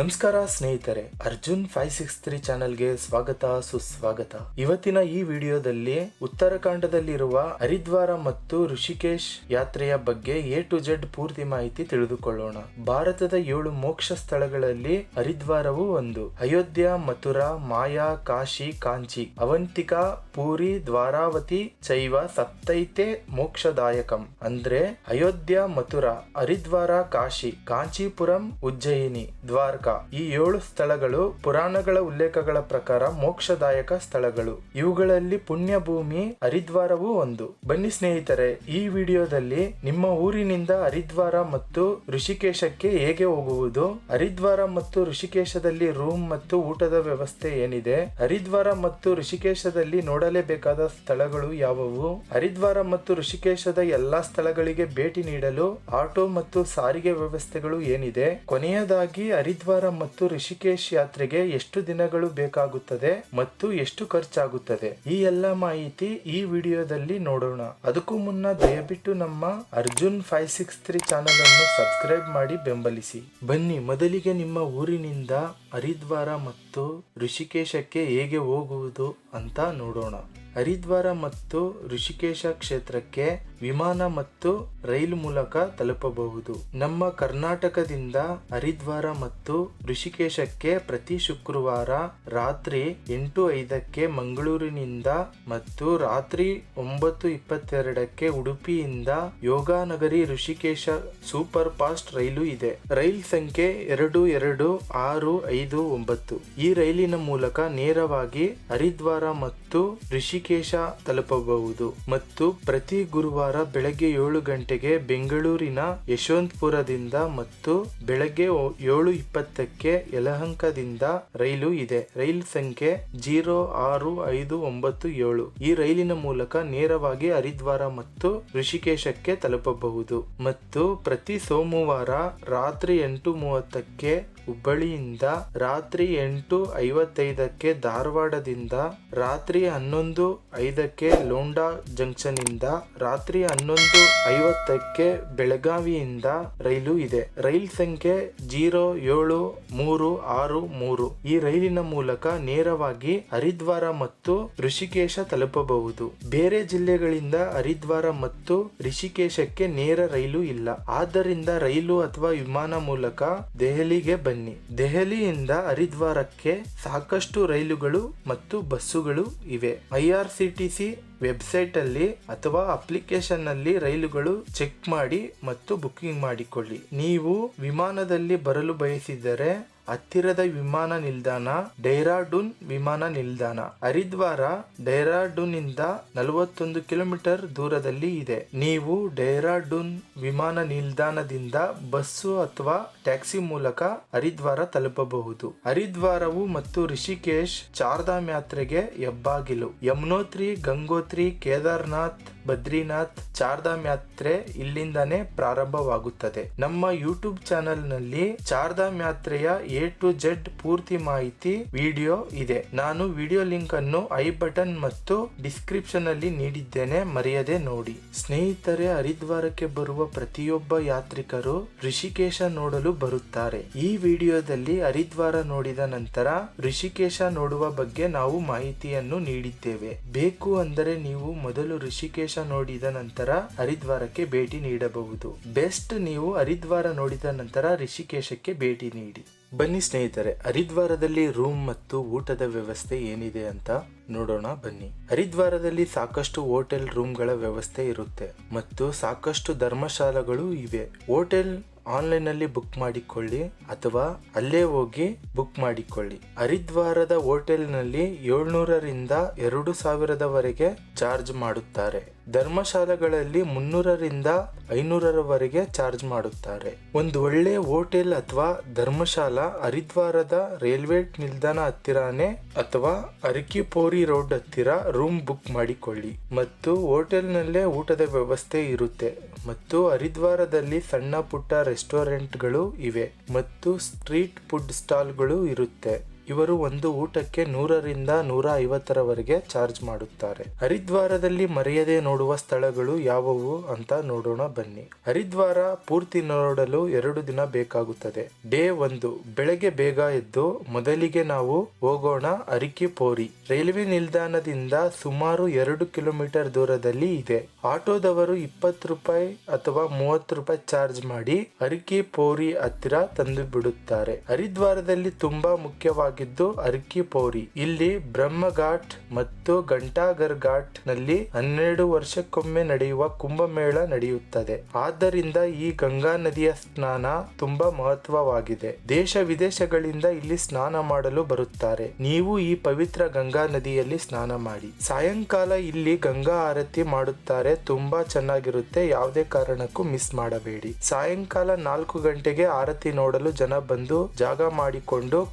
ನಮಸ್ಕಾರ ಸ್ನೇಹಿತರೆ, Arjun five six three ಚಾನೆಲ್ಗೆ ಸ್ವಾಗತ, ಸುಸ್ವಾಗತ. ಇವತ್ತಿನ ಈ ವಿಡಿಯೋದಲ್ಲಿ ಉತ್ತರಾಖಂಡದಲ್ಲಿರುವ ಹರಿದ್ವಾರ ಮತ್ತು ಋಷಿಕೇಶ್ ಯಾತ್ರೆಯ ಬಗ್ಗೆ ಎ ಟು ಜೆಡ್ ಪೂರ್ತಿ ಮಾಹಿತಿ ತಿಳಿದುಕೊಳ್ಳೋಣ. ಭಾರತದ ಏಳು ಮೋಕ್ಷ ಸ್ಥಳಗಳಲ್ಲಿ ಹರಿದ್ವಾರವು ಒಂದು. ಅಯೋಧ್ಯ, ಮಥುರಾ, ಮಾಯಾ, ಕಾಶಿ, ಕಾಂಚಿ, ಅವಂತಿಕಾ, ಪೂರಿ, ದ್ವಾರಾವತಿ, ಚೈವ ಸತ್ತೈತೆ ಮೋಕ್ಷದಾಯಕಂ. ಅಂದ್ರೆ ಅಯೋಧ್ಯ, ಮಥುರಾ, ಹರಿದ್ವಾರ, ಕಾಶಿ, ಕಾಂಚೀಪುರಂ, ಉಜ್ಜಯಿನಿ, ದ್ವಾರಕಾ ಈ ಏಳು ಸ್ಥಳಗಳು ಪುರಾಣಗಳ ಉಲ್ಲೇಖಗಳ ಪ್ರಕಾರ ಮೋಕ್ಷದಾಯಕ ಸ್ಥಳಗಳು. ಇವುಗಳಲ್ಲಿ ಪುಣ್ಯ ಭೂಮಿ ಹರಿದ್ವಾರವೂ ಒಂದು. ಬನ್ನಿ ಸ್ನೇಹಿತರೆ, ಈ ವಿಡಿಯೋದಲ್ಲಿ ನಿಮ್ಮ ಊರಿನಿಂದ ಹರಿದ್ವಾರ ಮತ್ತು ಋಷಿಕೇಶಕ್ಕೆ ಹೇಗೆ ಹೋಗುವುದು? ಹರಿದ್ವಾರ ಮತ್ತು ಋಷಿಕೇಶದಲ್ಲಿ ರೂಮ್ ಮತ್ತು ಊಟದ ವ್ಯವಸ್ಥೆ ಏನಿದೆ? ಹರಿದ್ವಾರ ಮತ್ತು ಋಷಿಕೇಶದಲ್ಲಿ ನೋಡಲೇಬೇಕಾದ ಸ್ಥಳಗಳು ಯಾವುವು? ಹರಿದ್ವಾರ ಮತ್ತು ಋಷಿಕೇಶದ ಎಲ್ಲಾ ಸ್ಥಳಗಳಿಗೆ ಭೇಟಿ ನೀಡಲು ಆಟೋ ಮತ್ತು ಸಾರಿಗೆ ವ್ಯವಸ್ಥೆಗಳು ಏನಿದೆ? ಕೊನೆಯದಾಗಿ ಹರಿದ್ವಾರ ಮತ್ತು ಋಷಿಕೇಶ್ ಯಾತ್ರೆಗೆ ಎಷ್ಟು ದಿನಗಳು ಬೇಕಾಗುತ್ತದೆ ಮತ್ತು ಎಷ್ಟು ಖರ್ಚಾಗುತ್ತದೆ? ಈ ಎಲ್ಲ ಮಾಹಿತಿ ಈ ವಿಡಿಯೋದಲ್ಲಿ ನೋಡೋಣ. ಅದಕ್ಕೂ ಮುನ್ನ ದಯವಿಟ್ಟು ನಮ್ಮ Arjun five six three channel ಅನ್ನು ಸಬ್ಸ್ಕ್ರೈಬ್ ಮಾಡಿ ಬೆಂಬಲಿಸಿ. ಬನ್ನಿ, ಮೊದಲಿಗೆ ನಿಮ್ಮ ಊರಿನಿಂದ ಹರಿದ್ವಾರ ಮತ್ತು ಋಷಿಕೇಶಕ್ಕೆ ಹೇಗೆ ಹೋಗುವುದು ಅಂತ ನೋಡೋಣ. ಹರಿದ್ವಾರ ಮತ್ತು ಋಷಿಕೇಶ ಕ್ಷೇತ್ರಕ್ಕೆ ವಿಮಾನ ಮತ್ತು ರೈಲು ಮೂಲಕ ತಲುಪಬಹುದು. ನಮ್ಮ ಕರ್ನಾಟಕದಿಂದ ಹರಿದ್ವಾರ ಮತ್ತು ಋಷಿಕೇಶಕ್ಕೆ ಪ್ರತಿ ಶುಕ್ರವಾರ ರಾತ್ರಿ ಎಂಟು ಐದಕ್ಕೆ ಮಂಗಳೂರಿನಿಂದ ಮತ್ತು ರಾತ್ರಿ ಒಂಬತ್ತು ಇಪ್ಪತ್ತೆರಡಕ್ಕೆ ಉಡುಪಿಯಿಂದ ಯೋಗಾನಗರಿ ಋಷಿಕೇಶ ಸೂಪರ್ ಫಾಸ್ಟ್ ರೈಲು ಇದೆ. ರೈಲ್ ಸಂಖ್ಯೆ ಎರಡು ಎರಡು, ಆರು, ಐದು, ಒಂಬತ್ತು. ಈ ರೈಲಿನ ಮೂಲಕ ನೇರವಾಗಿ ಹರಿದ್ವಾರ ಮತ್ತು ಋಷಿಕೇಶ ತಲುಪಬಹುದು ಮತ್ತು ಪ್ರತಿ ಗುರುವಾರ ಬೆಳಗ್ಗೆ ಏಳು ಗಂಟೆಗೆ ಬೆಂಗಳೂರಿನ ಯಶವಂತಪುರದಿಂದ ಮತ್ತು ಬೆಳಗ್ಗೆ ಏಳು ಇಪ್ಪತ್ತಕ್ಕೆ ಯಲಹಂಕದಿಂದ ರೈಲು ಇದೆ. ರೈಲ್ ಸಂಖ್ಯೆ ಜೀರೋ ಆರು ಐದು ಒಂಬತ್ತು ಏಳು. ಈ ರೈಲಿನ ಮೂಲಕ ನೇರವಾಗಿ ಹರಿದ್ವಾರ ಮತ್ತು ಋಷಿಕೇಶಕ್ಕೆ ತಲುಪಬಹುದು. ಮತ್ತು ಪ್ರತಿ ಸೋಮವಾರ ರಾತ್ರಿ ಎಂಟು ಮೂವತ್ತಕ್ಕೆ ಹುಬ್ಬಳ್ಳಿಯಿಂದ ರಾತ್ರಿ ಎಂಟು ಐವತ್ತೈದಕ್ಕೆ ಧಾರವಾಡದಿಂದ ರಾತ್ರಿ ಹನ್ನೊಂದು ಐದಕ್ಕೆ ಲೋಂಡಾ ಜಂಕ್ಷನ್ನಿಂದ ರಾತ್ರಿ ಹನ್ನೊಂದು ಐವತ್ತಕ್ಕೆ ಬೆಳಗಾವಿಯಿಂದ ರೈಲು ಇದೆ. ರೈಲ್ ಸಂಖ್ಯೆ ಜೀರೋ ಏಳು ಮೂರು ಆರು ಮೂರು. ಈ ರೈಲಿನ ಮೂಲಕ ನೇರವಾಗಿ ಹರಿದ್ವಾರ ಮತ್ತು ಋಷಿಕೇಶ ತಲುಪಬಹುದು. ಬೇರೆ ಜಿಲ್ಲೆಗಳಿಂದ ಹರಿದ್ವಾರ ಮತ್ತು ಋಷಿಕೇಶಕ್ಕೆ ನೇರ ರೈಲು ಇಲ್ಲ. ಆದ್ದರಿಂದ ರೈಲು ಅಥವಾ ವಿಮಾನ ಮೂಲಕ ದೆಹಲಿಗೆ ಬನ್ನಿ. ದೆಹಲಿಯಿಂದ ಹರಿದ್ವಾರಕ್ಕೆ ಸಾಕಷ್ಟು ರೈಲುಗಳು ಮತ್ತು ಬಸ್ಸುಗಳು ಇವೆ. ಐಆರ್ಸಿಟಿಸಿ ವೆಬ್ಸೈಟ್ ಅಲ್ಲಿ ಅಥವಾ ಅಪ್ಲಿಕೇಶನ್ನಲ್ಲಿ ರೈಲುಗಳು ಚೆಕ್ ಮಾಡಿ ಮತ್ತು ಬುಕಿಂಗ್ ಮಾಡಿಕೊಳ್ಳಿ. ನೀವು ವಿಮಾನದಲ್ಲಿ ಬರಲು ಬಯಸಿದರೆ ಹತ್ತಿರದ ವಿಮಾನ ನಿಲ್ದಾಣ ಡೈರಾಡೂನ್ ವಿಮಾನ ನಿಲ್ದಾಣ. ಹರಿದ್ವಾರ ಡೈರಾಡೂನ್ ಇಂದ ನಲವತ್ತೊಂದು ಕಿಲೋಮೀಟರ್ ದೂರದಲ್ಲಿ ಇದೆ. ನೀವು ಡೈರಾಡೂನ್ ವಿಮಾನ ನಿಲ್ದಾಣದಿಂದ ಬಸ್ಸು ಅಥವಾ ಟ್ಯಾಕ್ಸಿ ಮೂಲಕ ಹರಿದ್ವಾರ ತಲುಪಬಹುದು. ಹರಿದ್ವಾರವು ಮತ್ತು ಋಷಿಕೇಶ್ ಚಾರ್ಧಾಮ್ ಯಾತ್ರೆಗೆ ಹೆಬ್ಬಾಗಿಲು. ಯಮುನೋತ್ರಿ, ಗಂಗೋತ್ರಿ, ಕೇದಾರ್ನಾಥ್, ಬದ್ರಿನಾಥ್ ಚಾರ್ಧಾಮ್ ಯಾತ್ರೆ ಇಲ್ಲಿಂದಾನೇ ಪ್ರಾರಂಭವಾಗುತ್ತದೆ. ನಮ್ಮ ಯೂಟ್ಯೂಬ್ ಚಾನೆಲ್ನಲ್ಲಿ ಚಾರ್ಧಾಮ್ ಯಾತ್ರೆಯ ಎ ಟು ಜೆಡ್ ಪೂರ್ತಿ ಮಾಹಿತಿ ವಿಡಿಯೋ ಇದೆ. ನಾನು ವಿಡಿಯೋ ಲಿಂಕ್ ಅನ್ನು ಐ ಬಟನ್ ಮತ್ತು ಡಿಸ್ಕ್ರಿಪ್ಷನ್ ಅಲ್ಲಿ ನೀಡಿದ್ದೇನೆ, ಮರೆಯದೆ ನೋಡಿ. ಸ್ನೇಹಿತರೆ, ಹರಿದ್ವಾರಕ್ಕೆ ಬರುವ ಪ್ರತಿಯೊಬ್ಬ ಯಾತ್ರಿಕರು ಋಷಿಕೇಶ ನೋಡಲು ಬರುತ್ತಾರೆ. ಈ ವಿಡಿಯೋದಲ್ಲಿ ಹರಿದ್ವಾರ ನೋಡಿದ ನಂತರ ಋಷಿಕೇಶ ನೋಡುವ ಬಗ್ಗೆ ನಾವು ಮಾಹಿತಿಯನ್ನು ನೀಡಿದ್ದೇವೆ. ಬೇಕು ಅಂದರೆ ನೀವು ಮೊದಲು ಋಷಿಕೇಶ ನೋಡಿದ ನಂತರ ಹರಿದ್ವಾರಕ್ಕೆ ಭೇಟಿ ನೀಡಬಹುದು. ಬೆಸ್ಟ್ ನೀವು ಹರಿದ್ವಾರ ನೋಡಿದ ನಂತರ ಋಷಿಕೇಶಕ್ಕೆ ಭೇಟಿ ನೀಡಿ. ಬನ್ನಿ ಸ್ನೇಹಿತರೆ, ಹರಿದ್ವಾರದಲ್ಲಿ ರೂಮ್ ಮತ್ತು ಊಟದ ವ್ಯವಸ್ಥೆ ಏನಿದೆ ಅಂತ ನೋಡೋಣ ಬನ್ನಿ. ಹರಿದ್ವಾರದಲ್ಲಿ ಸಾಕಷ್ಟು ಹೋಟೆಲ್ ರೂಮ್ಗಳ ವ್ಯವಸ್ಥೆ ಇರುತ್ತೆ ಮತ್ತು ಸಾಕಷ್ಟು ಧರ್ಮಶಾಲಗಳು ಇವೆ. ಹೋಟೆಲ್ ಆನ್ಲೈನ್ ಅಲ್ಲಿ ಬುಕ್ ಮಾಡಿಕೊಳ್ಳಿ ಅಥವಾ ಅಲ್ಲೇ ಹೋಗಿ ಬುಕ್ ಮಾಡಿಕೊಳ್ಳಿ. ಹರಿದ್ವಾರದ ಹೋಟೆಲ್ನಲ್ಲಿ ಏಳ್ನೂರರಿಂದ ಎರಡು ಸಾವಿರದವರೆಗೆ ಚಾರ್ಜ್ ಮಾಡುತ್ತಾರೆ. ಧರ್ಮಶಾಲೆಗಳಲ್ಲಿ ಮುನ್ನೂರರಿಂದ ಐನೂರರವರೆಗೆ ಚಾರ್ಜ್ ಮಾಡುತ್ತಾರೆ. ಒಂದು ಒಳ್ಳೆ ಹೋಟೆಲ್ ಅಥವಾ ಧರ್ಮಶಾಲಾ ಹರಿದ್ವಾರದ ರೈಲ್ವೆ ನಿಲ್ದಾಣ ಹತ್ತಿರಾನೇ ಅಥವಾ ಅರಕಿಪೋರಿ ರೋಡ್ ಹತ್ತಿರ ರೂಮ್ ಬುಕ್ ಮಾಡಿಕೊಳ್ಳಿ. ಮತ್ತು ಹೋಟೆಲ್ನಲ್ಲೇ ಊಟದ ವ್ಯವಸ್ಥೆ ಇರುತ್ತೆ. ಮತ್ತು ಹರಿದ್ವಾರದಲ್ಲಿ ಸಣ್ಣ ಪುಟ್ಟ ರೆಸ್ಟೋರೆಂಟ್ಗಳು ಇವೆ. ಮತ್ತು ಸ್ಟ್ರೀಟ್ ಫುಡ್ ಸ್ಟಾಲ್ಗಳು ಇರುತ್ತೆ. ಇವರು ಒಂದು ಊಟಕ್ಕೆ ನೂರರಿಂದ ನೂರ ಐವತ್ತರವರೆಗೆ ಚಾರ್ಜ್ ಮಾಡುತ್ತಾರೆ. ಹರಿದ್ವಾರದಲ್ಲಿ ಮರೆಯದೆ ನೋಡುವ ಸ್ಥಳಗಳು ಯಾವುವು ಅಂತ ನೋಡೋಣ ಬನ್ನಿ. ಹರಿದ್ವಾರ ಪೂರ್ತಿ ನೋಡಲು ಎರಡು ದಿನ ಬೇಕಾಗುತ್ತದೆ. ಡೇ ಒಂದು, ಬೆಳಗ್ಗೆ ಬೇಗ ಎದ್ದು ಮೊದಲಿಗೆ ನಾವು ಹೋಗೋಣ ಅರಿಕಿ ಪೋರಿ. ರೈಲ್ವೆ ನಿಲ್ದಾಣದಿಂದ ಸುಮಾರು ಎರಡು ಕಿಲೋಮೀಟರ್ ದೂರದಲ್ಲಿ ಇದೆ. ಆಟೋದವರು ಇಪ್ಪತ್ತು ರೂಪಾಯಿ ಅಥವಾ ಮೂವತ್ತು ರೂಪಾಯಿ ಚಾರ್ಜ್ ಮಾಡಿ ಅರಿಕಿ ಪೋರಿ ಹತ್ತಿರ ತಂದು ಬಿಡುತ್ತಾರೆ ಹರಿದ್ವಾರದಲ್ಲಿ ತುಂಬಾ ಮುಖ್ಯವಾಗಿದ್ದು ಅರಿಕಿ ಪೌರಿ. ಇಲ್ಲಿ ಬ್ರಹ್ಮಘಾಟ್ ಮತ್ತು ಘಂಟಾಗರ್ ಘಾಟ್ನಲ್ಲಿ ಹನ್ನೆರಡು ವರ್ಷಕ್ಕೊಮ್ಮೆ ನಡೆಯುವ ಕುಂಭಮೇಳ ನಡೆಯುತ್ತದೆ. ಆದ್ದರಿಂದ ಈ ಗಂಗಾ ನದಿಯ ಸ್ನಾನ ತುಂಬಾ ಮಹತ್ವವಾಗಿದೆ. ದೇಶ ವಿದೇಶಗಳಿಂದ ಇಲ್ಲಿ ಸ್ನಾನ ಮಾಡಲು ಬರುತ್ತಾರೆ. ನೀವು ಈ ಪವಿತ್ರ ಗಂಗಾ ನದಿಯಲ್ಲಿ ಸ್ನಾನ ಮಾಡಿ. ಸಾಯಂಕಾಲ ಇಲ್ಲಿ ಗಂಗಾ ಆರತಿ ಮಾಡುತ್ತಾರೆ. ತುಂಬಾ ಚೆನ್ನಾಗಿರುತ್ತೆ. ಯಾವುದೇ ಕಾರಣಕ್ಕೂ ಮಿಸ್ ಮಾಡಬೇಡಿ. ಸಾಯಂಕಾಲ ನಾಲ್ಕು ಗಂಟೆಗೆ ಆರತಿ ನೋಡಲು ಜನ ಬಂದು ಜಾಗ ಮಾಡಿಕೊಂಡು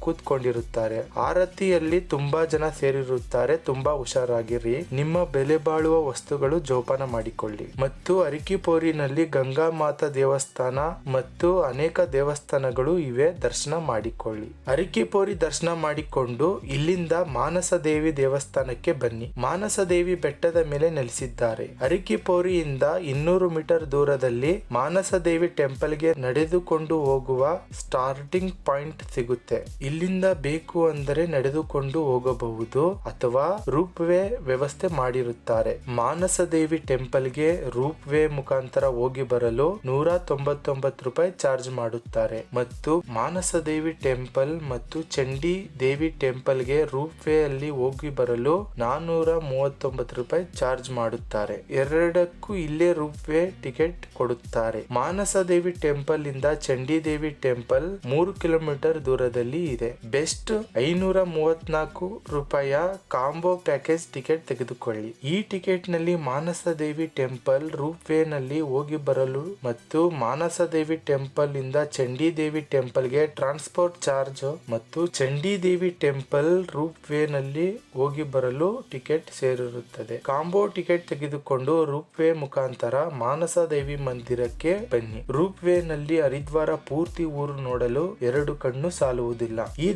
ಕೂತ್ಕೊಂಡಿರುತ್ತಾರೆ ಆರತಿಯಲ್ಲಿ ತುಂಬಾ ಜನ ಸೇರಿರುತ್ತಾರೆ. ತುಂಬಾ ಹುಷಾರಾಗಿರಿ. ನಿಮ್ಮ ಬೆಲೆ ಬಾಳುವ ವಸ್ತುಗಳು ಜೋಪಾನ ಮಾಡಿಕೊಳ್ಳಿ. ಮತ್ತು ಅರಿಕಿಪೋರಿನಲ್ಲಿ ಗಂಗಾ ಮಾತಾ ದೇವಸ್ಥಾನ ಮತ್ತು ಅನೇಕ ದೇವಸ್ಥಾನಗಳು ಇವೆ. ದರ್ಶನ ಮಾಡಿಕೊಳ್ಳಿ. ಅರಿಕಿಪೋರಿ ದರ್ಶನ ಮಾಡಿಕೊಂಡು ಇಲ್ಲಿಂದ ಮಾನಸ ದೇವಿ ದೇವಸ್ಥಾನಕ್ಕೆ ಬನ್ನಿ. ಮಾನಸ ದೇವಿ ಬೆಟ್ಟದ ಮೇಲೆ ನೆಲೆಸಿದ್ದಾರೆ. ಅರಿಕಿಪೋರಿಯಿಂದ ಇನ್ನೂರು ಮೀಟರ್ ದೂರದಲ್ಲಿ ಮಾನಸ ದೇವಿ ಟೆಂಪಲ್ಗೆ ನಡೆದುಕೊಂಡು ಹೋಗುವ ಸ್ಟಾರ್ಟಿಂಗ್ ಪಾಯಿಂಟ್ ಸಿಗುತ್ತೆ. ಇಲ್ಲಿಂದ ಬೇಕು ಅಂದರೆ ನಡೆದುಕೊಂಡು ಹೋಗಬಹುದು ಅಥವಾ ರೂಪ್ ವೇ ವ್ಯವಸ್ಥೆ ಮಾಡಿರುತ್ತಾರೆ. ಮಾನಸ ದೇವಿ ಟೆಂಪಲ್ಗೆ ರೂಪ್ ವೇ ಮುಖಾಂತರ ಹೋಗಿ ಬರಲು ನೂರ ತೊಂಬತ್ತೊಂಬತ್ತು ರೂಪಾಯಿ ಚಾರ್ಜ್ ಮಾಡುತ್ತಾರೆ ಮತ್ತು ಮಾನಸ ದೇವಿ ಟೆಂಪಲ್ ಮತ್ತು ಚಂಡಿ ದೇವಿ ಟೆಂಪಲ್ಗೆ ರೂಪ್ ವೇ ಅಲ್ಲಿ ಹೋಗಿ ಬರಲು ನಾನೂರ ಮೂವತ್ತೊಂಬತ್ತು ರೂಪಾಯಿ ಚಾರ್ಜ್ ಮಾಡುತ್ತಾರೆ. ಎರಡಕ್ಕೂ ಇಲ್ಲೇ ರೂಪ್ ವೇ ಟಿಕೆಟ್ ಕೊಡುತ್ತಾರೆ. ಮಾನಸ ದೇವಿ ಟೆಂಪಲ್ ಇಂದ ಚಂಡಿ ದೇವಿ ಟೆಂಪಲ್ ಮೂರು ಕಿಲೋಮೀಟರ್ ದೂರದಲ್ಲಿ ಇದೆ. ಬೆಸ್ಟ್ ಐನೂರ. ಮೂವತ್ನಾಲ್ಕು ರೂಪಾಯಿಯ ಕಾಂಬೋ ಪ್ಯಾಕೇಜ್ ಟಿಕೆಟ್ ತೆಗೆದುಕೊಳ್ಳಿ. ಈ ಟಿಕೆಟ್ನಲ್ಲಿ ಮಾನಸ ದೇವಿ ಟೆಂಪಲ್, ರೂಪ್ನಲ್ಲಿ ಹೋಗಿ ಬರಲು ಮತ್ತು ಮಾನಸ ದೇವಿ ಟೆಂಪಲ್ ಇಂದ ಚಂಡಿ ದೇವಿ ಟೆಂಪಲ್ಗೆ ಟ್ರಾನ್ಸ್ಪೋರ್ಟ್ ಚಾರ್ಜ್ ಮತ್ತು ಚಂಡಿ ದೇವಿ ಟೆಂಪಲ್, ರೂಪ್ನಲ್ಲಿ ಹೋಗಿ ಬರಲು ಟಿಕೆಟ್ ಸೇರಿರುತ್ತದೆ. ಕಾಂಬೋ ಟಿಕೆಟ್ ತೆಗೆದುಕೊಂಡು ರೂಪ್ ವೇ ಮುಖಾಂತರ ಮಾನಸ ದೇವಿ ಮಂದಿರಕ್ಕೆ ಬನ್ನಿ. ರೂಪ್ ವೇ ನಲ್ಲಿ ಹರಿದ್ವಾರ ಪೂರ್ತಿ ಊರು ನೋಡಲು ಎರಡು ಕಣ್ಣು ಸಾಲುವುದಿಲ್ಲ. ಈ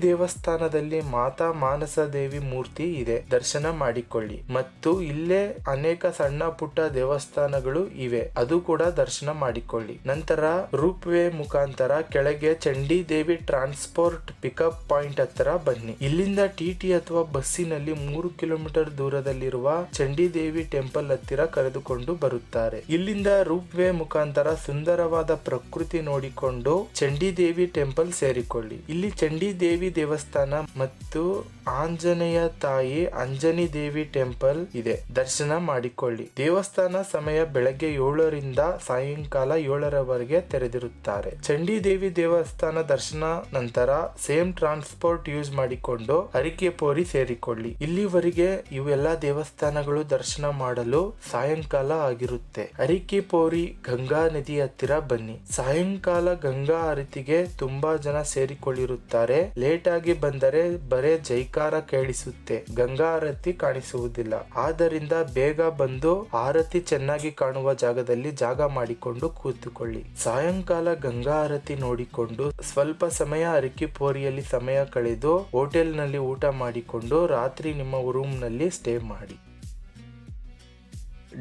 ದೇವಸ್ಥಾನದಲ್ಲಿ ಮಾತಾ ಮಾನಸ ದೇವಿ ಮೂರ್ತಿ ಇದೆ. ದರ್ಶನ ಮಾಡಿಕೊಳ್ಳಿ. ಮತ್ತು ಇಲ್ಲೇ ಅನೇಕ ಸಣ್ಣ ಪುಟ್ಟ ದೇವಸ್ಥಾನಗಳು ಇವೆ. ಅದು ಕೂಡ ದರ್ಶನ ಮಾಡಿಕೊಳ್ಳಿ. ನಂತರ ರೂಪ್ ವೇ ಮುಖಾಂತರ ಕೆಳಗೆ Chandi Devi transport pickup point ಹತ್ರ ಬನ್ನಿ. ಇಲ್ಲಿಂದ ಟಿಟಿ ಅಥವಾ ಬಸ್ಸಿನಲ್ಲಿ ಮೂರು ಕಿಲೋಮೀಟರ್ ದೂರದಲ್ಲಿರುವ ಚಂಡಿ ದೇವಿ ಟೆಂಪಲ್ ಹತ್ತಿರ ಕರೆದುಕೊಂಡು ಬರುತ್ತಾರೆ. ಇಲ್ಲಿಂದ ರೂಪ್ ವೇ ಮುಖಾಂತರ ಸುಂದರವಾದ ಪ್ರಕೃತಿ ನೋಡಿಕೊಂಡು ಚಂಡಿ ದೇವಿ ಟೆಂಪಲ್ ಸೇರಿಕೊಳ್ಳಿ. ಇಲ್ಲಿ ಚಂಡಿ ದೇವಿ ದೇವಸ್ಥಾನ ಮತ್ತು ಆಂಜನೇಯ ತಾಯಿ ಅಂಜನಿ ದೇವಿ ಟೆಂಪಲ್ ಇದೆ. ದರ್ಶನ ಮಾಡಿಕೊಳ್ಳಿ. ದೇವಸ್ಥಾನ ಸಮಯ ಬೆಳಗ್ಗೆ ಏಳರಿಂದ ಸಾಯಂಕಾಲ ಏಳರವರೆಗೆ ತೆರೆದಿರುತ್ತಾರೆ. ಚಂಡಿ ದೇವಿ ದೇವಸ್ಥಾನ ದರ್ಶನ ನಂತರ ಸೇಮ್ ಟ್ರಾನ್ಸ್ಪೋರ್ಟ್ ಯೂಸ್ ಮಾಡಿಕೊಂಡು ಅರಿಕೆಪೋರಿ ಸೇರಿಕೊಳ್ಳಿ. ಇಲ್ಲಿವರೆಗೆ ಇವೆಲ್ಲ ದೇವಸ್ಥಾನಗಳು ದರ್ಶನ ಮಾಡಲು ಸಾಯಂಕಾಲ ಆಗಿರುತ್ತೆ. ಅರಿಕೆಪೋರಿ ಗಂಗಾ ನದಿ ಹತ್ತಿರ ಬನ್ನಿ. ಸಾಯಂಕಾಲ ಗಂಗಾ ಆರತಿಗೆ ತುಂಬಾ ಜನ ಸೇರಿಕೊಳ್ಳಿರುತ್ತಾರೆ. ಲೇಟ್ ಆಗಿ ಬಂದರೆ ಬರೇ ಜೈಕಾರ ಕೇಳಿಸುತ್ತೆ. ಗಂಗಾ ಆರತಿ ಕಾಣಿಸುವುದಿಲ್ಲ. ಆದ್ದರಿಂದ ಬೇಗ ಬಂದು ಆರತಿ ಚೆನ್ನಾಗಿ ಕಾಣುವ ಜಾಗದಲ್ಲಿ ಜಾಗ ಮಾಡಿಕೊಂಡು ಕೂತುಕೊಳ್ಳಿ. ಸಾಯಂಕಾಲ ಗಂಗಾ ಆರತಿ ನೋಡಿಕೊಂಡು ಸ್ವಲ್ಪ ಸಮಯ ಅರಿಕಿಪೋರಿಯಲ್ಲಿ ಸಮಯ ಕಳೆದು ಹೋಟೆಲ್ನಲ್ಲಿ ಊಟ ಮಾಡಿಕೊಂಡು ರಾತ್ರಿ ನಿಮ್ಮ ರೂಮ್ನಲ್ಲಿ ಸ್ಟೇ ಮಾಡಿ.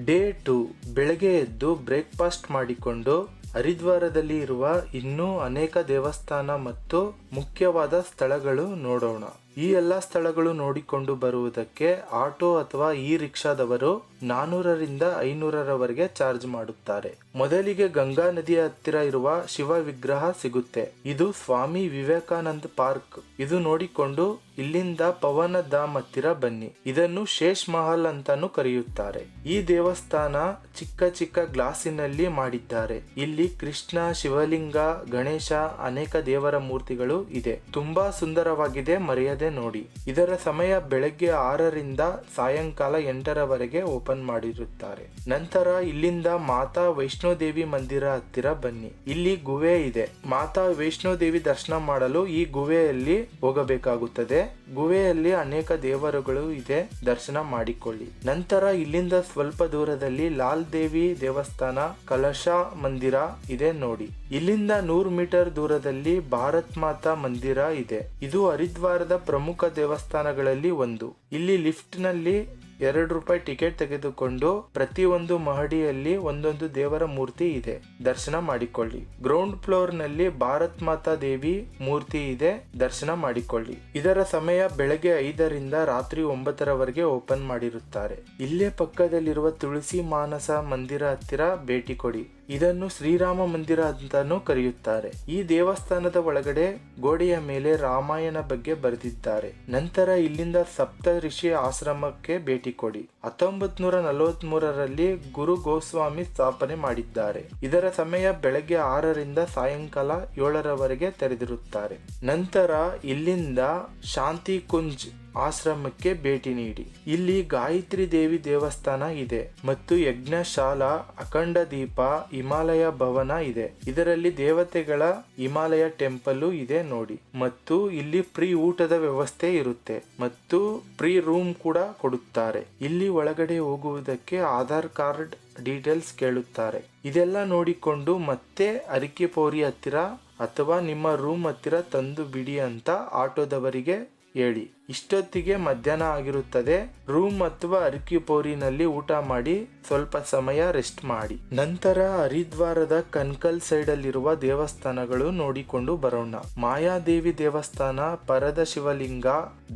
ಡೇ ಟು, ಬೆಳಗ್ಗೆ ಎದ್ದು ಬ್ರೇಕ್ಫಾಸ್ಟ್ ಮಾಡಿಕೊಂಡು ಹರಿದ್ವಾರದಲ್ಲಿ ಇರುವ ಇನ್ನೂ ಅನೇಕ ದೇವಸ್ಥಾನ ಮತ್ತು ಮುಖ್ಯವಾದ ಸ್ಥಳಗಳು ನೋಡೋಣ. ಈ ಎಲ್ಲ ಸ್ಥಳಗಳು ನೋಡಿಕೊಂಡು ಬರುವುದಕ್ಕೆ ಆಟೋ ಅಥವಾ ಈ ರಿಕ್ಷಾದವರು ನಾನೂರರಿಂದ ಐನೂರರವರೆಗೆ ಚಾರ್ಜ್ ಮಾಡುತ್ತಾರೆ. ಮೊದಲಿಗೆ ಗಂಗಾ ನದಿಯ ಹತ್ತಿರ ಇರುವ ಶಿವ ವಿಗ್ರಹ ಸಿಗುತ್ತೆ. ಇದು ಸ್ವಾಮಿ ವಿವೇಕಾನಂದ ಪಾರ್ಕ್. ಇದು ನೋಡಿಕೊಂಡು ಇಲ್ಲಿಂದ ಪವನ ಧಾಮ್ ಹತ್ತಿರ ಬನ್ನಿ. ಇದನ್ನು ಶೇಷ್ ಮಹಲ್ ಅಂತಾನು ಕರೆಯುತ್ತಾರೆ. ಈ ದೇವಸ್ಥಾನ ಚಿಕ್ಕ ಚಿಕ್ಕ ಗ್ಲಾಸಿನಲ್ಲಿ ಮಾಡಿದ್ದಾರೆ. ಇಲ್ಲಿ ಕೃಷ್ಣ, ಶಿವಲಿಂಗ, ಗಣೇಶ ಅನೇಕ ದೇವರ ಮೂರ್ತಿಗಳು ಇದೆ. ತುಂಬಾ ಸುಂದರವಾಗಿದೆ ಮರೆಯದೆ ನೋಡಿ. ಇದರ ಸಮಯ ಬೆಳಗ್ಗೆ ಆರರಿಂದ ಸಾಯಂಕಾಲ ಎಂಟರವರೆಗೆ ಓಪನ್ ಮಾಡಿರುತ್ತಾರೆ. ನಂತರ ಇಲ್ಲಿಂದ ಮಾತಾ ವೈಷ್ಣೋದೇವಿ ಮಂದಿರ ಹತ್ತಿರ ಬನ್ನಿ. ಇಲ್ಲಿ ಗುಹೆ ಇದೆ. ಮಾತಾ ವೈಷ್ಣೋದೇವಿ ದರ್ಶನ ಮಾಡಲು ಈ ಗುಹೆಯಲ್ಲಿ ಹೋಗಬೇಕಾಗುತ್ತದೆ. ಗುಹೆಯಲ್ಲಿ ಅನೇಕ ದೇವರುಗಳು ಇದೆ. ದರ್ಶನ ಮಾಡಿಕೊಳ್ಳಿ. ನಂತರ ಇಲ್ಲಿಂದ ಸ್ವಲ್ಪ ದೂರದಲ್ಲಿ ಲಾಲ್ ದೇವಿ ದೇವಸ್ಥಾನ, ಕಲಶ ಮಂದಿರ ಇದೆ ನೋಡಿ. ಇಲ್ಲಿಂದ ನೂರು ಮೀಟರ್ ದೂರದಲ್ಲಿ ಭಾರತ್ ಮಾತಾ ಮಂದಿರ ಇದೆ. ಇದು ಹರಿದ್ವಾರದ ಪ್ರಮುಖ ದೇವಸ್ಥಾನಗಳಲ್ಲಿ ಒಂದು. ಇಲ್ಲಿ ಲಿಫ್ಟ್ನಲ್ಲಿ ಎರಡು ರೂಪಾಯಿ ಟಿಕೆಟ್ ತೆಗೆದುಕೊಂಡು ಪ್ರತಿಯೊಂದು ಮಹಡಿಯಲ್ಲಿ ಒಂದೊಂದು ದೇವರ ಮೂರ್ತಿ ಇದೆ. ದರ್ಶನ ಮಾಡಿಕೊಳ್ಳಿ. ಗ್ರೌಂಡ್ ಫ್ಲೋರ್ನಲ್ಲಿ ಭಾರತ್ ಮಾತಾ ದೇವಿ ಮೂರ್ತಿ ಇದೆ. ದರ್ಶನ ಮಾಡಿಕೊಳ್ಳಿ. ಇದರ ಸಮಯ ಬೆಳಗ್ಗೆ ಐದರಿಂದ ರಾತ್ರಿ ಒಂಬತ್ತರವರೆಗೆ ಓಪನ್ ಮಾಡಿರುತ್ತಾರೆ. ಇಲ್ಲೇ ಪಕ್ಕದಲ್ಲಿರುವ ತುಳಸಿ ಮಾನಸ ಮಂದಿರ ಹತ್ತಿರ ಭೇಟಿ ಕೊಡಿ. ಇದನ್ನು ಶ್ರೀರಾಮ ಮಂದಿರ ಅಂತಾನೂ ಕರೆಯುತ್ತಾರೆ. ಈ ದೇವಸ್ಥಾನದ ಒಳಗಡೆ ಗೋಡೆಯ ಮೇಲೆ ರಾಮಾಯಣ ಬಗ್ಗೆ ಬರೆದಿದ್ದಾರೆ. ನಂತರ ಇಲ್ಲಿಂದ ಸಪ್ತ ಋಷಿ ಆಶ್ರಮಕ್ಕೆ ಭೇಟಿ ಕೊಡಿ. ಹತ್ತೊಂಬತ್ ನೂರ ನಲವತ್ಮೂರರಲ್ಲಿ ಗುರು ಗೋಸ್ವಾಮಿ ಸ್ಥಾಪನೆ ಮಾಡಿದ್ದಾರೆ. ಇದರ ಸಮಯ ಬೆಳಗ್ಗೆ ಆರರಿಂದ ಸಾಯಂಕಾಲ ಏಳರವರೆಗೆ ತೆರೆದಿರುತ್ತಾರೆ. ನಂತರ ಇಲ್ಲಿಂದ ಶಾಂತಿ ಕುಂಜ್ ಆಶ್ರಮಕ್ಕೆ ಭೇಟಿ ನೀಡಿ. ಇಲ್ಲಿ ಗಾಯತ್ರಿ ದೇವಿ ದೇವಸ್ಥಾನ ಇದೆ ಮತ್ತು ಯಜ್ಞಶಾಲಾ, ಅಖಂಡ ದೀಪ, ಹಿಮಾಲಯ ಭವನ ಇದೆ. ಇದರಲ್ಲಿ ದೇವತೆಗಳ ಹಿಮಾಲಯ ಟೆಂಪಲ್ ಇದೆ ನೋಡಿ. ಮತ್ತು ಇಲ್ಲಿ ಫ್ರೀ ಊಟದ ವ್ಯವಸ್ಥೆ ಇರುತ್ತೆ ಮತ್ತು ಫ್ರೀ ರೂಮ್ ಕೂಡ ಕೊಡುತ್ತಾರೆ. ಇಲ್ಲಿ ಒಳಗಡೆ ಹೋಗುವುದಕ್ಕೆ ಆಧಾರ್ ಕಾರ್ಡ್ ಡೀಟೇಲ್ಸ್ ಕೇಳುತ್ತಾರೆ. ಇದೆಲ್ಲ ನೋಡಿಕೊಂಡು ಮತ್ತೆ ಅರಿಕೆಪೋರಿ ಹತ್ತಿರ ಅಥವಾ ನಿಮ್ಮ ರೂಮ್ ಹತ್ತಿರ ತಂದು ಬಿಡಿ ಅಂತ ಆಟೋದವರಿಗೆ ಹೇಳಿ. ಇಷ್ಟೊತ್ತಿಗೆ ಮಧ್ಯಾಹ್ನ ಆಗಿರುತ್ತದೆ. ರೂಮ್ ಅಥವಾ ಅರಿಕಿಪೋರಿನಲ್ಲಿ ಊಟ ಮಾಡಿ ಸ್ವಲ್ಪ ಸಮಯ ರೆಸ್ಟ್ ಮಾಡಿ. ನಂತರ ಹರಿದ್ವಾರದ ಕನ್ಕಲ್ ಸೈಡ್ ಅಲ್ಲಿರುವ ದೇವಸ್ಥಾನಗಳು ನೋಡಿಕೊಂಡು ಬರೋಣ. ಮಾಯಾದೇವಿ ದೇವಸ್ಥಾನ, ಪರದ ಶಿವಲಿಂಗ,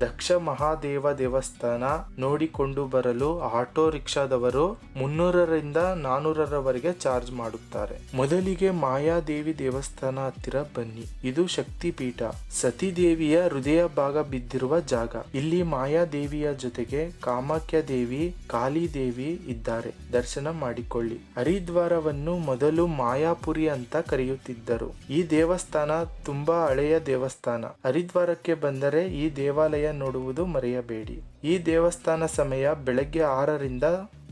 ದಕ್ಷ ಮಹಾದೇವ ದೇವಸ್ಥಾನ ನೋಡಿಕೊಂಡು ಬರಲು ಆಟೋ ರಿಕ್ಷಾದವರು ಮುನ್ನೂರರಿಂದ ನಾನೂರರವರೆಗೆ ಚಾರ್ಜ್ ಮಾಡುತ್ತಾರೆ. ಮೊದಲಿಗೆ ಮಾಯಾದೇವಿ ದೇವಸ್ಥಾನ ಹತ್ತಿರ ಬನ್ನಿ. ಇದು ಶಕ್ತಿಪೀಠ. ಸತಿದೇವಿಯ ಹೃದಯ ಭಾಗ ಬಿದ್ದಿರುವ ಜಾಗ. ಇಲ್ಲಿ ಮಾಯಾದೇವಿಯ ಜೊತೆಗೆ ಕಾಮಾಖ್ಯ ದೇವಿ ಕಾಳಿ ದೇವಿ ಇದ್ದಾರೆ. ದರ್ಶನ ಮಾಡಿಕೊಳ್ಳಿ. ಹರಿದ್ವಾರವನ್ನು ಮೊದಲು ಮಾಯಾಪುರಿ ಅಂತ ಕರೆಯುತ್ತಿದ್ದರು. ಈ ದೇವಸ್ಥಾನ ತುಂಬಾ ಹಳೆಯ ದೇವಸ್ಥಾನ. ಹರಿದ್ವಾರಕ್ಕೆ ಬಂದರೆ ಈ ದೇವಾಲಯ ನೋಡುವುದು ಮರೆಯಬೇಡಿ. ಈ ದೇವಸ್ಥಾನ ಸಮಯ ಬೆಳಗ್ಗೆ ಆರರಿಂದ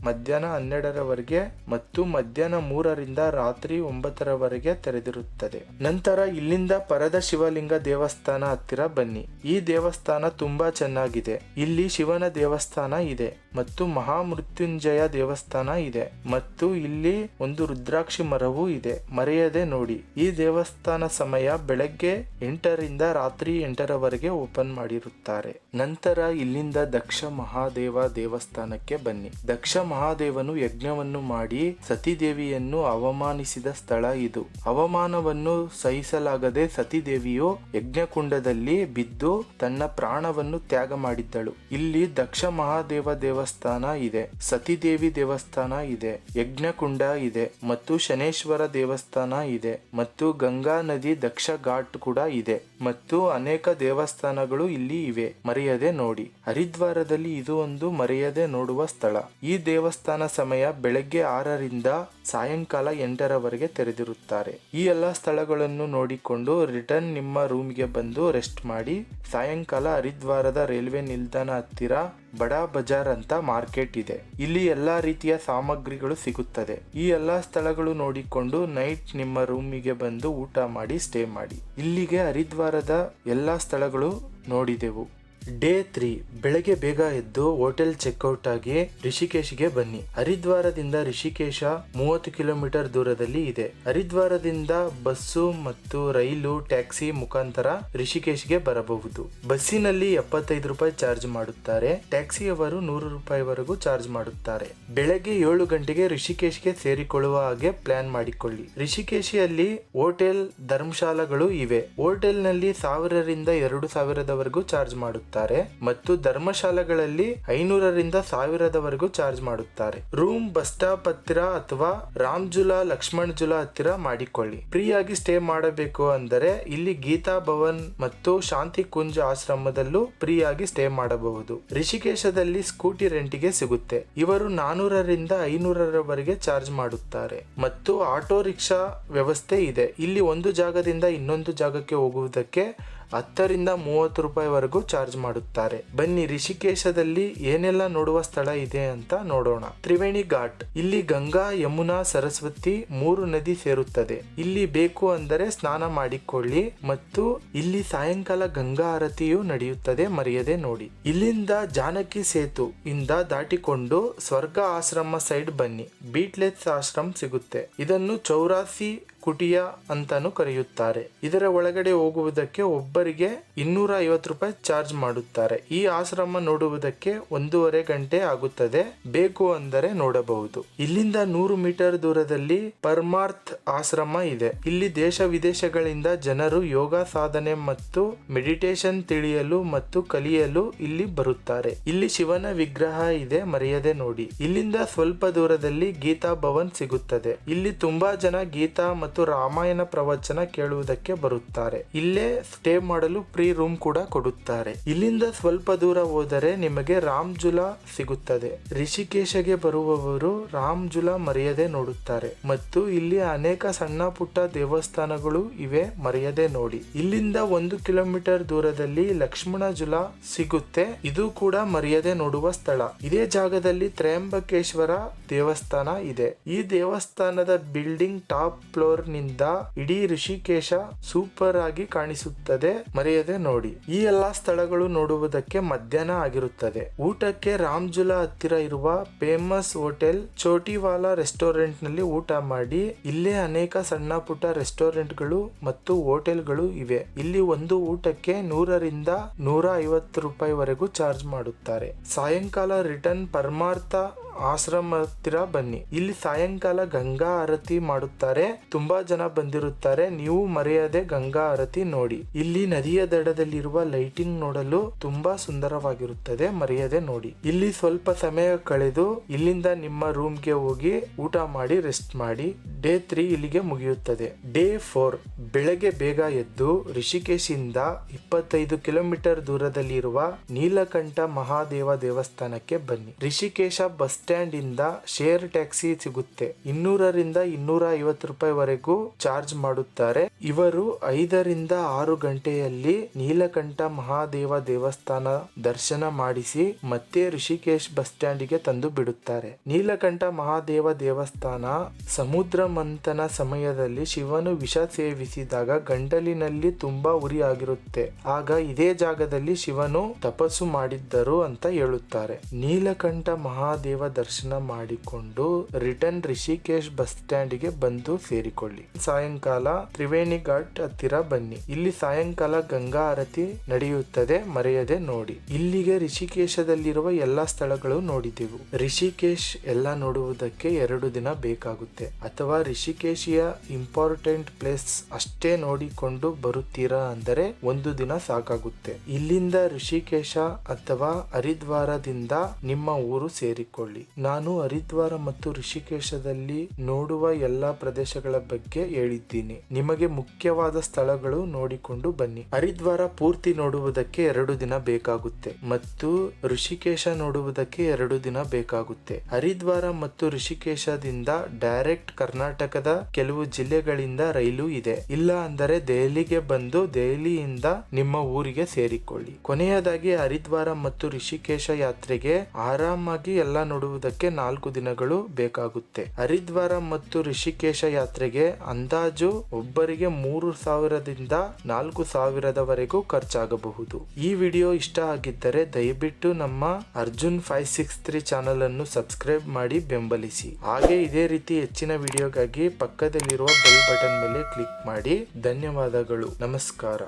ಮಧ್ಯಾಹ್ನ ಹನ್ನೆರಡರವರೆಗೆ ಮತ್ತು ಮಧ್ಯಾಹ್ನ ಮೂರರಿಂದ ರಾತ್ರಿ ಒಂಬತ್ತರವರೆಗೆ ತೆರೆದಿರುತ್ತದೆ. ನಂತರ ಇಲ್ಲಿಂದ ಪರದ ಶಿವಲಿಂಗ ದೇವಸ್ಥಾನ ಹತ್ತಿರ ಬನ್ನಿ. ಈ ದೇವಸ್ಥಾನ ತುಂಬಾ ಚೆನ್ನಾಗಿದೆ. ಇಲ್ಲಿ ಶಿವನ ದೇವಸ್ಥಾನ ಇದೆ ಮತ್ತು ಮಹಾಮೃತ್ಯುಂಜಯ ದೇವಸ್ಥಾನ ಇದೆ ಮತ್ತು ಇಲ್ಲಿ ಒಂದು ರುದ್ರಾಕ್ಷಿ ಮರವೂ ಇದೆ. ಮರೆಯದೆ ನೋಡಿ. ಈ ದೇವಸ್ಥಾನ ಸಮಯ ಬೆಳಗ್ಗೆ ಎಂಟರಿಂದ ರಾತ್ರಿ ಎಂಟರವರೆಗೆ ಓಪನ್ ಮಾಡಿರುತ್ತಾರೆ. ನಂತರ ಇಲ್ಲಿಂದ ದಕ್ಷ ಮಹಾದೇವ ದೇವಸ್ಥಾನಕ್ಕೆ ಬನ್ನಿ. ದಕ್ಷ ಮಹಾದೇವನು ಯಜ್ಞವನ್ನು ಮಾಡಿ ಸತೀದೇವಿಯನ್ನು ಅವಮಾನಿಸಿದ ಸ್ಥಳ ಇದು. ಅವಮಾನವನ್ನು ಸಹಿಸಲಾಗದೆ ಸತಿದೇವಿಯು ಯಜ್ಞಕುಂಡದಲ್ಲಿ ಬಿದ್ದು ತನ್ನ ಪ್ರಾಣವನ್ನು ತ್ಯಾಗ ಮಾಡಿದ್ದಳು. ಇಲ್ಲಿ ದಕ್ಷ ಮಹಾದೇವ ದೇವಸ್ಥಾನ ಇದೆ. ಸತಿದೇವಿ ದೇವಸ್ಥಾನ ಇದೆ. ಯಜ್ಞಕುಂಡ ಇದೆ. ಮತ್ತು ಶನೇಶ್ವರ ದೇವಸ್ಥಾನ ಇದೆ. ಮತ್ತು ಗಂಗಾ ನದಿ ದಕ್ಷ ಘಾಟ್ ಕೂಡ ಇದೆ. ಮತ್ತು ಅನೇಕ ದೇವಸ್ಥಾನಗಳು ಇಲ್ಲಿ ಇವೆ. ಮರೆಯದೆ ನೋಡಿ. ಹರಿದ್ವಾರದಲ್ಲಿ ಇದು ಒಂದು ಮರೆಯದೆ ನೋಡುವ ಸ್ಥಳ. ಈ ದೇವಸ್ಥಾನ ಸಮಯ ಬೆಳಗ್ಗೆ ಆರರಿಂದ ಸಾಯಂಕಾಲ ಎಂಟರವರೆಗೆ ತೆರೆದಿರುತ್ತಾರೆ. ಈ ಎಲ್ಲ ಸ್ಥಳಗಳನ್ನು ನೋಡಿಕೊಂಡು ರಿಟರ್ನ್ ನಿಮ್ಮ ರೂಮ್ಗೆ ಬಂದು ರೆಸ್ಟ್ ಮಾಡಿ. ಸಾಯಂಕಾಲ ಹರಿದ್ವಾರದ ರೈಲ್ವೆ ನಿಲ್ದಾಣ ಹತ್ತಿರ ಬಡಾ ಬಜಾರ್ ಅಂತ ಮಾರ್ಕೆಟ್ ಇದೆ. ಇಲ್ಲಿ ಎಲ್ಲಾ ರೀತಿಯ ಸಾಮಗ್ರಿಗಳು ಸಿಗುತ್ತದೆ. ಈ ಎಲ್ಲಾ ಸ್ಥಳಗಳು ನೋಡಿಕೊಂಡು ನೈಟ್ ನಿಮ್ಮ ರೂಮಿಗೆ ಬಂದು ಊಟ ಮಾಡಿ, ಸ್ಟೇ ಮಾಡಿ. ಇಲ್ಲಿಗೆ ಹರಿದ್ವಾರದ ಎಲ್ಲಾ ಸ್ಥಳಗಳು ನೋಡಿದೆವು. ಡೇ ತ್ರೀ ಬೆಳಗ್ಗೆ ಬೇಗ ಎದ್ದು ಹೋಟೆಲ್ ಚೆಕ್ಔಟ್ ಆಗಿ ರಿಷಿಕೇಶ್ಗೆ ಬನ್ನಿ. ಹರಿದ್ವಾರದಿಂದ ರಿಷಿಕೇಶ ಮೂವತ್ತು ಕಿಲೋಮೀಟರ್ ದೂರದಲ್ಲಿ ಇದೆ. ಹರಿದ್ವಾರದಿಂದ ಬಸ್ಸು ಮತ್ತು ರೈಲು, ಟ್ಯಾಕ್ಸಿ ಮುಖಾಂತರ ರಿಷಿಕೇಶ್ಗೆ ಬರಬಹುದು. ಬಸ್ಸಿನಲ್ಲಿ ಎಪ್ಪತ್ತೈದು ರೂಪಾಯಿ ಚಾರ್ಜ್ ಮಾಡುತ್ತಾರೆ. ಟ್ಯಾಕ್ಸಿಯವರು ನೂರು ರೂಪಾಯಿವರೆಗೂ ಚಾರ್ಜ್ ಮಾಡುತ್ತಾರೆ. ಬೆಳಗ್ಗೆ ಏಳು ಗಂಟೆಗೆ ರಿಷಿಕೇಶ್ಗೆ ಸೇರಿಕೊಳ್ಳುವ ಹಾಗೆ ಪ್ಲಾನ್ ಮಾಡಿಕೊಳ್ಳಿ. ರಿಷಿಕೇಶಿಯಲ್ಲಿ ಹೋಟೆಲ್, ಧರ್ಮಶಾಲಾಗಳು ಇವೆ. ಹೋಟೆಲ್ನಲ್ಲಿ ಸಾವಿರರಿಂದ ಎರಡು ಸಾವಿರದವರೆಗೂ ಚಾರ್ಜ್ ಮಾಡುತ್ತಾರೆ. ಮತ್ತು ಧರ್ಮಶಾಲೆಗಳಲ್ಲಿ ಐನೂರರಿಂದ ಸಾವಿರದವರೆಗೂ ಚಾರ್ಜ್ ಮಾಡುತ್ತಾರೆ. ರೂಮ್ ಬಸ್ ಸ್ಟಾಪ್ ಹತ್ತಿರ ಅಥವಾ ರಾಮ್ಜುಲಾ ಲಕ್ಷ್ಮಣ್ ಜುಲಾ ಹತ್ತಿರ ಮಾಡಿಕೊಳ್ಳಿ. ಫ್ರೀ ಆಗಿ ಸ್ಟೇ ಮಾಡಬೇಕು ಅಂದರೆ ಇಲ್ಲಿ ಗೀತಾ ಭವನ್ ಮತ್ತು ಶಾಂತಿ ಕುಂಜ ಆಶ್ರಮದಲ್ಲೂ ಫ್ರೀ ಸ್ಟೇ ಮಾಡಬಹುದು. ರಿಷಿಕೇಶದಲ್ಲಿ ಸ್ಕೂಟಿ ರೆಂಟಿಗೆ ಸಿಗುತ್ತೆ. ಇವರು ನಾನೂರರಿಂದ ಐನೂರರವರೆಗೆ ಚಾರ್ಜ್ ಮಾಡುತ್ತಾರೆ. ಮತ್ತು ಆಟೋ ರಿಕ್ಷಾ ವ್ಯವಸ್ಥೆ ಇದೆ. ಇಲ್ಲಿ ಒಂದು ಜಾಗದಿಂದ ಇನ್ನೊಂದು ಜಾಗಕ್ಕೆ ಹೋಗುವುದಕ್ಕೆ ಹತ್ತರಿಂದ ಮೂವತ್ತು ರೂಪಾಯಿವರೆಗೂ ಚಾರ್ಜ್ ಮಾಡುತ್ತಾರೆ. ಬನ್ನಿ ರಿಷಿಕೇಶದಲ್ಲಿ ಏನೆಲ್ಲ ನೋಡುವ ಸ್ಥಳ ಇದೆ ಅಂತ ನೋಡೋಣ. ತ್ರಿವೇಣಿ ಘಾಟ್. ಇಲ್ಲಿ ಗಂಗಾ, ಯಮುನಾ, ಸರಸ್ವತಿ ಮೂರು ನದಿ ಸೇರುತ್ತದೆ. ಇಲ್ಲಿ ಬೇಕು ಅಂದರೆ ಸ್ನಾನ ಮಾಡಿಕೊಳ್ಳಿ ಮತ್ತು ಇಲ್ಲಿ ಸಾಯಂಕಾಲ ಗಂಗಾ ಆರತಿಯು ನಡೆಯುತ್ತದೆ ಮರೆಯದೆ ನೋಡಿ. ಇಲ್ಲಿಂದ ಜಾನಕಿ ಸೇತು ಇಂದ ದಾಟಿಕೊಂಡು ಸ್ವರ್ಗ ಆಶ್ರಮ ಸೈಡ್ ಬನ್ನಿ. ಬೀಟ್ಲೆಸ್ ಆಶ್ರಮ ಸಿಗುತ್ತೆ. ಇದನ್ನು ಚೌರಾಸಿ ಕುಟಿಯ ಅಂತಾನು ಕರೆಯುತ್ತಾರೆ. ಇದರ ಒಳಗಡೆ ಹೋಗುವುದಕ್ಕೆ ಒಬ್ಬರಿಗೆ ಇನ್ನೂರ ಐವತ್ತು ರೂಪಾಯಿ ಚಾರ್ಜ್ ಮಾಡುತ್ತಾರೆ. ಈ ಆಶ್ರಮ ನೋಡುವುದಕ್ಕೆ ಒಂದೂವರೆ ಗಂಟೆ ಆಗುತ್ತದೆ. ಬೇಕು ಅಂದರೆ ನೋಡಬಹುದು. ಇಲ್ಲಿಂದ ನೂರು ಮೀಟರ್ ದೂರದಲ್ಲಿ ಪರ್ಮಾರ್ಥ್ ಆಶ್ರಮ ಇದೆ. ಇಲ್ಲಿ ದೇಶ ವಿದೇಶಗಳಿಂದ ಜನರು ಯೋಗ ಸಾಧನೆ ಮತ್ತು ಮೆಡಿಟೇಷನ್ ತಿಳಿಯಲು ಮತ್ತು ಕಲಿಯಲು ಇಲ್ಲಿ ಬರುತ್ತಾರೆ. ಇಲ್ಲಿ ಶಿವನ ವಿಗ್ರಹ ಇದೆ, ಮರೆಯದೆ ನೋಡಿ. ಇಲ್ಲಿಂದ ಸ್ವಲ್ಪ ದೂರದಲ್ಲಿ ಗೀತಾ ಭವನ್ ಸಿಗುತ್ತದೆ. ಇಲ್ಲಿ ತುಂಬಾ ಜನ ಗೀತಾ ರಾಮಾಯಣ ಪ್ರವಚನ ಕೇಳುವುದಕ್ಕೆ ಬರುತ್ತಾರೆ. ಇಲ್ಲೇ ಸ್ಟೇ ಮಾಡಲು ಫ್ರೀ ರೂಮ್ ಕೂಡ ಕೊಡುತ್ತಾರೆ. ಇಲ್ಲಿಂದ ಸ್ವಲ್ಪ ದೂರ ಹೋದರೆ ನಿಮಗೆ ರಾಮ್ ಜುಲಾ ಸಿಗುತ್ತದೆ. ರಿಷಿಕೇಶಗೆ ಬರುವವರು ರಾಮ್ ಜುಲಾ ಮರೆಯದೆ ನೋಡುತ್ತಾರೆ. ಮತ್ತು ಇಲ್ಲಿ ಅನೇಕ ಸಣ್ಣ ಪುಟ್ಟ ದೇವಸ್ಥಾನಗಳು ಇವೆ ಮರೆಯದೆ ನೋಡಿ. ಇಲ್ಲಿಂದ ಒಂದು ಕಿಲೋಮೀಟರ್ ದೂರದಲ್ಲಿ ಲಕ್ಷ್ಮಣ ಜುಲಾ ಸಿಗುತ್ತೆ. ಇದು ಕೂಡ ಮರೆಯದೆ ನೋಡುವ ಸ್ಥಳ. ಇದೇ ಜಾಗದಲ್ಲಿ ತ್ರಯಂಬಕೇಶ್ವರ ದೇವಸ್ಥಾನ ಇದೆ. ಈ ದೇವಸ್ಥಾನದ ಬಿಲ್ಡಿಂಗ್ ಟಾಪ್ ಫ್ಲೋರ್ ನಿಂದ ಇಡೀ ಋಷಿಕೇಶ ಸೂಪರ್ ಆಗಿ ಕಾಣಿಸುತ್ತದೆ. ಮರೆಯದೆ ನೋಡಿ. ಈ ಎಲ್ಲಾ ಸ್ಥಳಗಳು ನೋಡುವುದಕ್ಕೆ ಮಧ್ಯಾಹ್ನ ಆಗಿರುತ್ತದೆ. ಊಟಕ್ಕೆ ರಾಮ್ಜುಲಾ ಹತ್ತಿರ ಇರುವ ಫೇಮಸ್ ಹೋಟೆಲ್ ಚೋಟಿವಾಲಾ ರೆಸ್ಟೋರೆಂಟ್ನಲ್ಲಿ ಊಟ ಮಾಡಿ. ಇಲ್ಲೇ ಅನೇಕ ಸಣ್ಣ ಪುಟ್ಟ ರೆಸ್ಟೋರೆಂಟ್ಗಳು ಮತ್ತು ಹೋಟೆಲ್ಗಳು ಇವೆ. ಇಲ್ಲಿ ಒಂದು ಊಟಕ್ಕೆ ನೂರರಿಂದ ನೂರ ಐವತ್ತು ರೂಪಾಯಿ ವರೆಗೂ ಚಾರ್ಜ್ ಮಾಡುತ್ತಾರೆ. ಸಾಯಂಕಾಲ ರಿಟರ್ನ್ ಪರಮಾರ್ಥ ಆಶ್ರಮ ಹತ್ತಿರ ಬನ್ನಿ. ಇಲ್ಲಿ ಸಾಯಂಕಾಲ ಗಂಗಾ ಆರತಿ ಮಾಡುತ್ತಾರೆ. ತುಂಬಾ ಜನ ಬಂದಿರುತ್ತಾರೆ. ನೀವು ಮರೆಯದೆ ಗಂಗಾ ಆರತಿ ನೋಡಿ. ಇಲ್ಲಿ ನದಿಯ ದಡದಲ್ಲಿರುವ ಲೈಟಿಂಗ್ ನೋಡಲು ತುಂಬಾ ಸುಂದರವಾಗಿರುತ್ತದೆ. ಮರೆಯದೆ ನೋಡಿ. ಇಲ್ಲಿ ಸ್ವಲ್ಪ ಸಮಯ ಕಳೆದು ಇಲ್ಲಿಂದ ನಿಮ್ಮ ರೂಮ್ಗೆ ಹೋಗಿ ಊಟ ಮಾಡಿ, ರೆಸ್ಟ್ ಮಾಡಿ. ಡೇ ತ್ರೀ ಇಲ್ಲಿಗೆ ಮುಗಿಯುತ್ತದೆ. ಡೇ ಫೋರ್ ಬೆಳಗ್ಗೆ ಬೇಗ ಎದ್ದು ರಿಷಿಕೇಶ್ ಇಂದ ಇಪ್ಪತ್ತೈದು ಕಿಲೋಮೀಟರ್ ದೂರದಲ್ಲಿರುವ ನೀಲಕಂಠ ಮಹಾದೇವ ದೇವಸ್ಥಾನಕ್ಕೆ ಬನ್ನಿ. ರಿಷಿಕೇಶ ಬಸ್ ಸ್ಟ್ಯಾಂಡ್ ಇಂದ ಶೇರ್ ಟ್ಯಾಕ್ಸಿ ಸಿಗುತ್ತೆ. ಇನ್ನೂರರಿಂದ ಇನ್ನೂರ ಐವತ್ತು ರೂಪಾಯಿ ವರೆಗೂ ಚಾರ್ಜ್ ಮಾಡುತ್ತಾರೆ. ಇವರು ಐದರಿಂದ ಆರು ಗಂಟೆಯಲ್ಲಿ ನೀಲಕಂಠ ಮಹಾದೇವ ದೇವಸ್ಥಾನ ದರ್ಶನ ಮಾಡಿಸಿ ಮತ್ತೆ ಋಷಿಕೇಶ್ ಬಸ್ ಸ್ಟ್ಯಾಂಡಿಗೆ ತಂದು ಬಿಡುತ್ತಾರೆ. ನೀಲಕಂಠ ಮಹಾದೇವ ದೇವಸ್ಥಾನ ಸಮುದ್ರ ಮಂಥನ ಸಮಯದಲ್ಲಿ ಶಿವನು ವಿಷ ಸೇವಿಸಿದಾಗ ಗಂಟಲಿನಲ್ಲಿ ತುಂಬಾ ಉರಿ ಆಗಿರುತ್ತೆ. ಆಗ ಇದೇ ಜಾಗದಲ್ಲಿ ಶಿವನು ತಪಸ್ಸು ಮಾಡಿದ್ದರು ಅಂತ ಹೇಳುತ್ತಾರೆ. ನೀಲಕಂಠ ಮಹಾದೇವ ದರ್ಶನ ಮಾಡಿಕೊಂಡು ರಿಟರ್ನ್ ರಿಷಿಕೇಶ್ ಬಸ್ ಸ್ಟ್ಯಾಂಡಿಗೆ ಬಂದು ಸೇರಿಕೊಳ್ಳಿ. ಸಾಯಂಕಾಲ ತ್ರಿವೇಣಿ ಘಾಟ್ ಹತ್ತಿರ ಬನ್ನಿ. ಇಲ್ಲಿ ಸಾಯಂಕಾಲ ಗಂಗಾ ಆರತಿ ನಡೆಯುತ್ತದೆ, ಮರೆಯದೆ ನೋಡಿ. ಇಲ್ಲಿಗೆ ರಿಷಿಕೇಶದಲ್ಲಿರುವ ಎಲ್ಲಾ ಸ್ಥಳಗಳು ನೋಡಿದೆವು. ರಿಷಿಕೇಶ್ ಎಲ್ಲ ನೋಡುವುದಕ್ಕೆ ಎರಡು ದಿನ ಬೇಕಾಗುತ್ತೆ. ಅಥವಾ ರಿಷಿಕೇಶಿಯ ಇಂಪಾರ್ಟೆಂಟ್ ಪ್ಲೇಸ್ ಅಷ್ಟೇ ನೋಡಿಕೊಂಡು ಬರುತ್ತೀರಾ ಅಂದರೆ ಒಂದು ದಿನ ಸಾಕಾಗುತ್ತೆ. ಇಲ್ಲಿಂದ ಋಷಿಕೇಶ ಅಥವಾ ಹರಿದ್ವಾರದಿಂದ ನಿಮ್ಮ ಊರು ಸೇರಿಕೊಳ್ಳಿ. ನಾನು ಹರಿದ್ವಾರ ಮತ್ತು ಋಷಿಕೇಶದಲ್ಲಿ ನೋಡುವ ಎಲ್ಲಾ ಪ್ರದೇಶಗಳ ಬಗ್ಗೆ ಹೇಳಿದ್ದೀನಿ. ನಿಮಗೆ ಮುಖ್ಯವಾದ ಸ್ಥಳಗಳು ನೋಡಿಕೊಂಡು ಬನ್ನಿ. ಹರಿದ್ವಾರ ಪೂರ್ತಿ ನೋಡುವುದಕ್ಕೆ ಎರಡು ದಿನ ಬೇಕಾಗುತ್ತೆ ಮತ್ತು ಋಷಿಕೇಶ ನೋಡುವುದಕ್ಕೆ ಎರಡು ದಿನ ಬೇಕಾಗುತ್ತೆ. ಹರಿದ್ವಾರ ಮತ್ತು ಋಷಿಕೇಶದಿಂದ ಡೈರೆಕ್ಟ್ ಕರ್ನಾಟಕದ ಕೆಲವು ಜಿಲ್ಲೆಗಳಿಂದ ರೈಲು ಇದೆ. ಇಲ್ಲ ಅಂದರೆ ದೆಹಲಿಗೆ ಬಂದು ದೆಹಲಿಯಿಂದ ನಿಮ್ಮ ಊರಿಗೆ ಸೇರಿಕೊಳ್ಳಿ. ಕೊನೆಯದಾಗಿ ಹರಿದ್ವಾರ ಮತ್ತು ಋಷಿಕೇಶ ಯಾತ್ರೆಗೆ ಆರಾಮಾಗಿ ಎಲ್ಲ ನೋಡುವುದಕ್ಕೆ ನಾಲ್ಕು ದಿನಗಳು ಬೇಕಾಗುತ್ತೆ. ಹರಿದ್ವಾರ ಮತ್ತು ಋಷಿಕೇಶ ಯಾತ್ರೆಗೆ ಅಂದಾಜು ಒಬ್ಬರಿಗೆ ಮೂರು ಸಾವಿರದಿಂದ ನಾಲ್ಕು ಸಾವಿರದವರೆಗೂ ಖರ್ಚಾಗಬಹುದು. ಈ ವಿಡಿಯೋ ಇಷ್ಟ ಆಗಿದ್ದರೆ ದಯವಿಟ್ಟು ನಮ್ಮ Arjun five six three channel ಅನ್ನು ಸಬ್ಸ್ಕ್ರೈಬ್ ಮಾಡಿ ಬೆಂಬಲಿಸಿ. ಹಾಗೆ ಇದೇ ರೀತಿ ಹೆಚ್ಚಿನ ವಿಡಿಯೋಗಾಗಿ ಪಕ್ಕದಲ್ಲಿರುವ ಬೆಲ್ ಬಟನ್ ಮೇಲೆ ಕ್ಲಿಕ್ ಮಾಡಿ. ಧನ್ಯವಾದಗಳು. ನಮಸ್ಕಾರ.